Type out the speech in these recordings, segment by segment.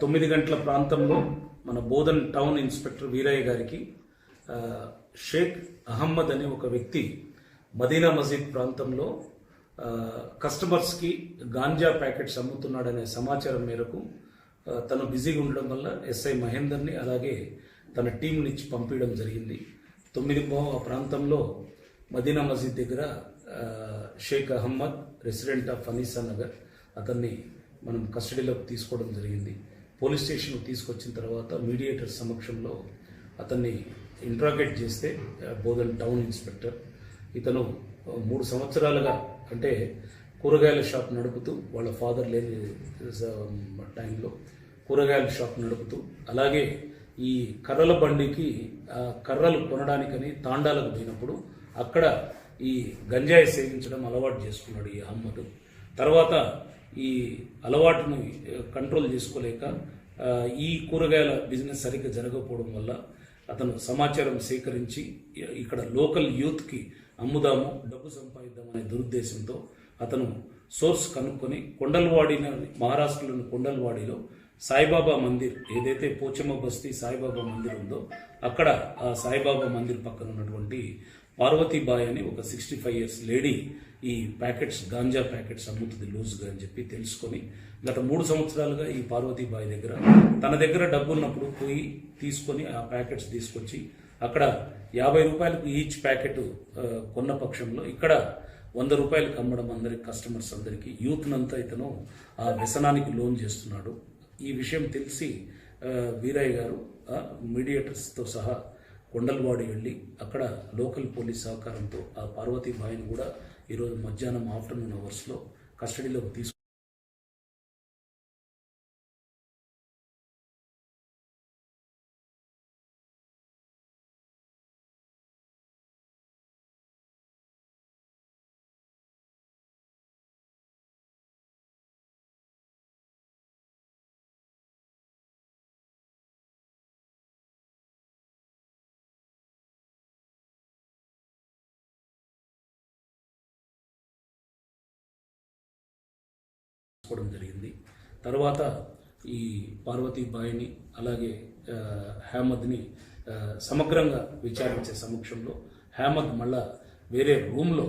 తొమ్మిది గంటల ప్రాంతంలో మన బోధన్ టౌన్ ఇన్స్పెక్టర్ వీరయ్య గారికి షేక్ అహమ్మద్ అనే ఒక వ్యక్తి మదీనా మసీద్ ప్రాంతంలో కస్టమర్స్కి గాంజా ప్యాకెట్స్ అమ్ముతున్నాడనే సమాచారం మేరకు తను బిజీగా ఉండడం వల్ల ఎస్ఐ మహేందర్ని అలాగే తన టీంని ఇచ్చి పంపించడం జరిగింది. తొమ్మిది ఆ ప్రాంతంలో మదీనా మసీద్ దగ్గర షేక్ అహమ్మద్ రెసిడెంట్ ఆఫ్ ఫనీసా నగర్ అతన్ని మనం కస్టడీలోకి తీసుకోవడం జరిగింది. పోలీస్ స్టేషన్ తీసుకొచ్చిన తర్వాత మీడియేటర్ సమక్షంలో అతన్ని ఇంట్రాగేట్ చేస్తే బోధన్ టౌన్ ఇన్స్పెక్టర్ ఇతను మూడు సంవత్సరాలుగా అంటే కూరగాయల షాప్ నడుపుతూ వాళ్ళ ఫాదర్ లేని టైంలో కూరగాయల షాప్ నడుపుతూ అలాగే ఈ కర్రల బండికి కర్రలు కొనడానికని తాండాలకు పోయినప్పుడు అక్కడ ఈ గంజాయి సేవించడం అలవాటు చేసుకున్నాడు ఈ అహమ్మద్ తర్వాత ఈ అలవాటును కంట్రోల్ చేసుకోలేక ఈ కూరగాయల బిజినెస్ సరిగ్గా జరగకపోవడం వల్ల అతను సమాచారం సేకరించి ఇక్కడ లోకల్ యూత్కి అమ్ముదాము డబ్బు సంపాదిద్దామనే దురుద్దేశంతో అతను సోర్స్ కనుక్కొని కొండలవాడిన మహారాష్ట్రలోని కొండలవాడిలో సాయిబాబా మందిర్ ఏదైతే పోచమ్మ బస్తీ సాయిబాబా మందిర్ ఉందో అక్కడ ఆ సాయిబాబా మందిర్ పక్కన ఉన్నటువంటి పార్వతీబాయ్ అని ఒక సిక్స్టీ ఫైవ్ ఇయర్స్ లేడీ ఈ ప్యాకెట్స్ గాంజా ప్యాకెట్స్ అమ్ముతుంది లూజ్గా అని చెప్పి తెలుసుకొని గత మూడు సంవత్సరాలుగా ఈ పార్వతీబాయి దగ్గర తన దగ్గర డబ్బు ఉన్నప్పుడు పోయి తీసుకొని ఆ ప్యాకెట్స్ తీసుకొచ్చి అక్కడ యాభై రూపాయలకు ఈచ్ ప్యాకెట్ కొన్న పక్షంలో ఇక్కడ వంద రూపాయలకు అమ్మడం అందరికి కస్టమర్స్ అందరికీ యూత్నంతా ఇతను ఆ వ్యసనానికి లోన్ చేస్తున్నాడు. ఈ విషయం తెలిసి వీరయ్య గారు మీడియేటర్స్తో సహా కొండలవాడి వెళ్ళి అక్కడ లోకల్ పోలీస్ సహకారంతో ఆ పార్వతీబాయిని కూడా ఈరోజు మధ్యాహ్నం ఆఫ్టర్నూన్ అవర్స్లో కస్టడీలోకి తీసుకు తీసుకోవడం జరిగింది. తర్వాత ఈ పార్వతీబాయిని అలాగే హ్యామద్ని సమగ్రంగా విచారించే సమక్షంలో హ్యామద్ మళ్ళా వేరే రూమ్లో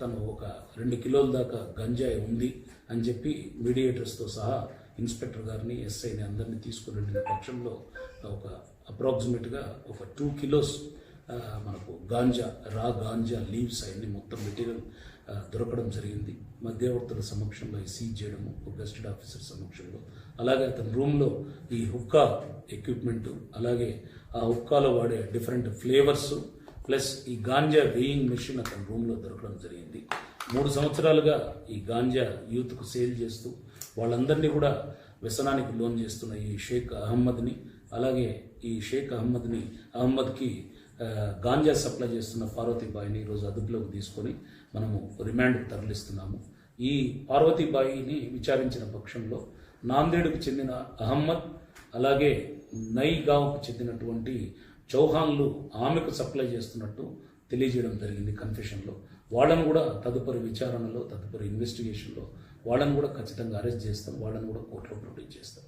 తను ఒక రెండు కిలోల దాకా గంజాయి ఉంది అని చెప్పి మీడియేటర్స్తో సహా ఇన్స్పెక్టర్ గారిని ఎస్ఐని అందరినీ తీసుకుని వెళ్ళిన పక్షంలో ఒక అప్రాక్సిమేట్గా ఒక టూ కిలోస్ మనకు గాంజా రా గాంజా లీవ్స్ అవన్నీ మొత్తం మెటీరియల్ దొరకడం జరిగింది. మధ్యవర్తుల సమక్షంలో సీజ్ చేయడము ఒక గెస్టెడ్ ఆఫీసర్ సమక్షంలో. అలాగే అతని రూమ్లో ఈ హుక్కా ఎక్విప్మెంట్ అలాగే ఆ హుక్కాలో వాడే డిఫరెంట్ ఫ్లేవర్స్ ప్లస్ ఈ గాంజా వేయింగ్ మెషిన్ అతని రూమ్లో దొరకడం జరిగింది. మూడు సంవత్సరాలుగా ఈ గాంజా యూత్కు సేల్ చేస్తూ వాళ్ళందరినీ కూడా వ్యసనానికి లోన్ చేస్తున్న ఈ షేక్ అహ్మద్ని అలాగే ఈ షేక్ అహ్మద్ని అహ్మద్కి గాంజా సప్లై చేస్తున్న పార్వతీబాయిని ఈరోజు అదుపులోకి తీసుకొని మనము రిమాండ్ తరలిస్తున్నాము. ఈ పార్వతీబాయిని విచారించిన పక్షంలో నాందేడుకు చెందిన అహమ్మద్ అలాగే నైగావ్కు చెందినటువంటి చౌహాన్లు ఆమెకు సప్లై చేస్తున్నట్టు తెలియజేయడం జరిగింది కన్ఫెషన్లో. వాళ్ళను కూడా తదుపరి విచారణలో తదుపరి ఇన్వెస్టిగేషన్లో వాళ్ళని కూడా ఖచ్చితంగా అరెస్ట్ చేస్తాం వాళ్ళని కూడా కోర్టులో ప్రొడ్యూస్ చేస్తాం.